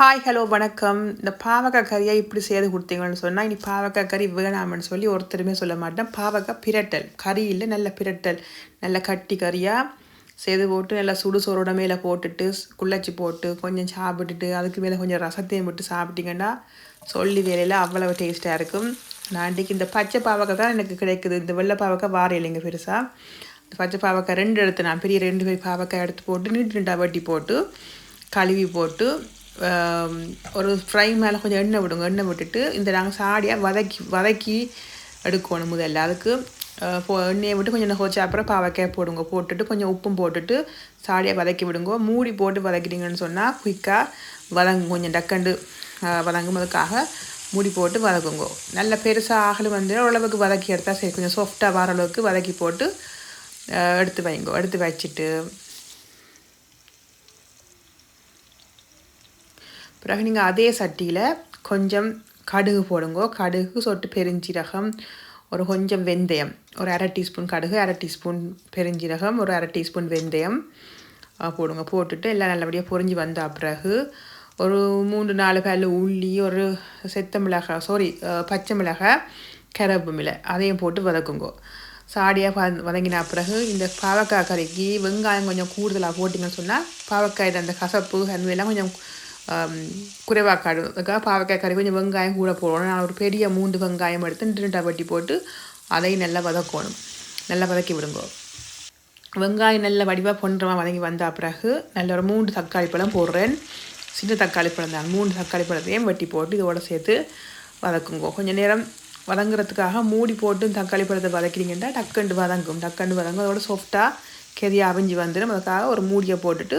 Hi hello வணக்கம். இந்த பாவக்காய் கறியை இப்படி செய்து கொடுத்தீங்கன்னு சொன்னால் இனி பாவக்காய் கறி வேணாம்னு சொல்லி ஒருத்தருமே சொல்ல மாட்டேன். பாவக்காய் பிரட்டல். கறி இல்லை நல்ல பிரட்டல். நல்ல கட்டி கறியாக செய்து போட்டு நல்லா சுடு சோறோட மேலே போட்டுட்டு குள்ளச்சி போட்டு கொஞ்சம் சாப்பிட்டுட்டு அதுக்கு மேலே கொஞ்சம் ரசத்தையும் விட்டு சாப்பிட்டீங்கன்னா சொல்லி வேலையில் அவ்வளவு டேஸ்ட்டாக இருக்கும். நான் இன்றைக்கி இந்த பச்சை பாவக்காய் தான் எனக்கு கிடைக்குது. இந்த வெள்ளை பாவக்காய் வார இல்லைங்க பெருசாக பச்சை பாவக்காய் ரெண்டு எடுத்து நான் பெரிய ரெண்டு பேர் பாவக்காய் எடுத்து போட்டு நீட்டு ரெண்டாக வட்டி போட்டு கழுவி போட்டு Um, ஒரு ஃப்ரை மேலே கொஞ்சம் எண்ணெய் விடுங்க. எண்ணெய் விட்டுட்டு இந்த நாங்கள் சாடியாக வதக்கி வதக்கி எடுக்கணும் முதல்ல. அதுக்கு uh, எண்ணெயை விட்டு கொஞ்சம் ஹோச்சா அப்புறம் பாவக்காய் போடுங்க. போட்டுட்டு கொஞ்சம் உப்பும் போட்டுட்டு சாடியாக வதக்கி விடுங்க. மூடி போட்டு வதக்கிட்டீங்கன்னு சொன்னால் குயிக்காக வதங்கும். கொஞ்சம் டக்கண்டு uh, வதங்கும்போதுக்காக மூடி போட்டு வதக்குங்க. நல்ல பெருசாக ஆகலும் வந்து ஓரளவுக்கு வதக்கி எடுத்தால் சரி. கொஞ்சம் சாஃப்டாக வர அளவுக்கு வதக்கி போட்டு uh, எடுத்து வைங்க. எடுத்து வச்சுட்டு பிறகு நீங்கள் அதே சட்டியில் கொஞ்சம் கடுகு போடுங்க. கடுகு சொட்டு பெருஞ்சீரகம் ஒரு கொஞ்சம் வெந்தயம். ஒரு அரை டீஸ்பூன் கடுகு அரை டீஸ்பூன் பெருஞ்சீரகம் ஒரு அரை டீஸ்பூன் வெந்தயம் போடுங்க. போட்டுட்டு எல்லாம் நல்லபடியாக பொறிஞ்சு வந்த பிறகு ஒரு மூன்று நாலு பேல் உள்ளி ஒரு செத்த மிளகாய் சாரி பச்சை மிளகாய் கரப்பு மிளை அதையும் போட்டு வதக்குங்க. சாடியாக வ வதங்கின பிறகு இந்த பாவக்காய் கறிக்கு வெங்காயம் கொஞ்சம் கூடுதலாக போட்டிங்கன்னு சொன்னால் பாவக்காய் அந்த கசப்பு அந்த கொஞ்சம் குறைவாக அதுக்காக பாவக்காய் கறி கொஞ்சம் வெங்காயம் கூட போடணும் நான் ஒரு பெரிய மூன்று வெங்காயம் எடுத்து ரெண்டாக வட்டி போட்டு அதையும் நல்லா வதக்கணும் நல்லா வதக்கி விடுங்க வெங்காயம் நல்ல வடிவாக பொன்றமாக வதங்கி வந்த பிறகு நல்ல ஒரு மூன்று தக்காளி பழம் போடுறேன் சின்ன தக்காளி பழம் தான் மூணு தக்காளி பழத்தையும் வெட்டி போட்டு இதோட சேர்த்து வதக்குங்க கொஞ்சம் நேரம் வதங்குறதுக்காக மூடி போட்டு தக்காளி பழத்தை வதக்கிறீங்கன்னா டக்கண்டு வதங்கும் டக்கண்டு வதங்கும் அதோட சாஃப்டாக கெதி அவிஞ்சு வந்துடும் அதுக்காக ஒரு மூடியை போட்டுட்டு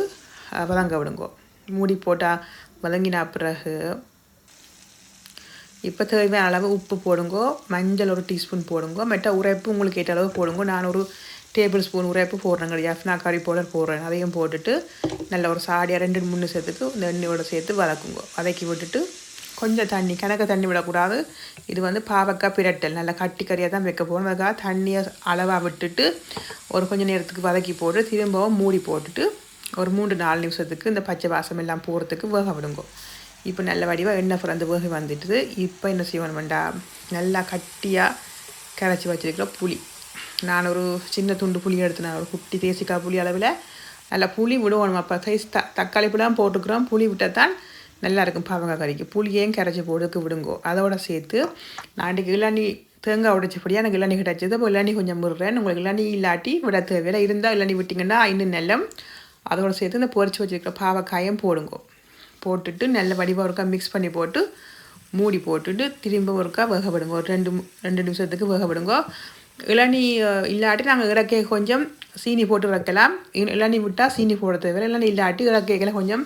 வதங்க விடுங்கோ மூடி போட்டால் வதங்கின பிறகு இப்போ தேவையான அளவு உப்பு போடுங்கோ மஞ்சள் ஒரு டீஸ்பூன் போடுங்கோ மெட்டா உரைப்பு உங்களுக்கு ஏற்ற அளவு போடுங்க. நான் ஒரு டேபிள் ஸ்பூன் உரைப்பு போடுறேங்க எஃப்னா கறி பவுடர் போடுறேன். அதையும் போட்டுட்டு நல்ல ஒரு சாடியாக ரெண்டு மூணு சேர்த்துக்கு இந்த எண்ணெயோட சேர்த்து வதக்குங்க. வதக்கி விட்டுட்டு கொஞ்சம் தண்ணி கணக்க தண்ணி விடக்கூடாது. இது வந்து பாவக்காய் பிரட்டல். நல்லா கட்டி கறியாக தான் வைக்க போகணும் அதுக்காக தண்ணியை அளவாக விட்டுட்டு ஒரு கொஞ்சம் நேரத்துக்கு வதக்கி போட்டு திரும்பவும் மூடி போட்டுட்டு ஒரு மூன்று நாலு நிமிஷத்துக்கு இந்த பச்சை வாசம் எல்லாம் போகிறதுக்கு வேக விடுங்கோ. இப்போ நல்ல வடிவாக எண்ணெய் பிறந்து வேக வந்துட்டுது இப்போ என்ன செய்வோம் வேண்டாம் நல்லா கட்டியாக கரைச்சி வச்சுருக்கிற புளி. நான் ஒரு சின்ன துண்டு புளி எடுத்து நான் ஒரு குட்டி தேசிக்காய் புளி அளவில் நல்லா புளி விடுவோம். அப்போ சைஸ் த தக்காளி புலாம் போட்டுக்கிறோம். புளி விட்டால் தான் நல்லா இருக்கும் பாவங்காய் கறிக்கு. புளியையும் கரைச்சி போடுறதுக்கு விடுங்கோ. அதோட சேர்த்து நான் இன்றைக்கு இளநீ தேங்காய் உடைச்சபடியாக எனக்கு இளநீ கிடச்சது அப்போ இளநீ கொஞ்சம் முறுறேன். உங்களுக்கு இளநீ இல்லாட்டி விட தேவையில்லை. இருந்தால் இளநீ விட்டிங்கன்னா இன்னும் நிலம் அதோடு சேர்த்து இந்த பொறிச்சு வச்சுருக்கிற பாவக்காயம் போடுங்க. போட்டுட்டு நல்ல வடிவாக ஒருக்கா மிக்ஸ் பண்ணி போட்டு மூடி போட்டுட்டு திரும்ப ஒருக்கா வேகப்படுங்க ஒரு ரெண்டு ரெண்டு நிமிஷத்துக்கு வேகப்படுங்க இளநீ இல்லாட்டி நாங்கள் இறக்கையை கொஞ்சம் சீனி போட்டு வைக்கலாம் இளநீ விட்டால் சீனி போட தேவை இளநீ இல்லாட்டி இறக்கைகளை கொஞ்சம்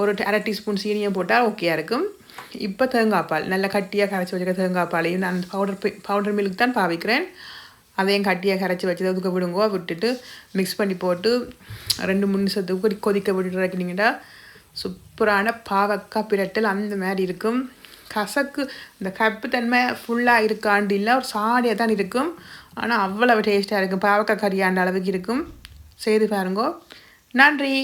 ஒரு அரை டீஸ்பூன் சீனியும் போட்டால் ஓகேயா இருக்கும். இப்போ தேங்காய் பால் நல்லா கட்டியாக கரைச்சி வச்சுருக்க தேங்காய் பாலையும் நான் பவுடர் பவுடர் மில்க் தான் பாவிக்கிறேன். அதையும் கட்டியாக கரைச்சி வச்சு அதுக்கு விடுங்கோ விட்டுட்டு மிக்ஸ் பண்ணி போட்டு ரெண்டு மூணு நிமிஷத்துக்கு கொதிக்க விட்டுட்டு இறக்கினீங்கன்னா சூப்பரான பாவக்காய் பிரட்டல் அந்த மாதிரி இருக்கும். கசக்கு இந்த கப்புத்தன்மை ஃபுல்லாக இருக்காண்டு இல்லை ஒரு சாடியாக தான் இருக்கும். ஆனால் அவ்வளவு டேஸ்ட்டாக இருக்கும். பாவக்காய் கறியாண்ட அளவுக்கு இருக்கும். செய்து பாருங்கோ. நன்றி.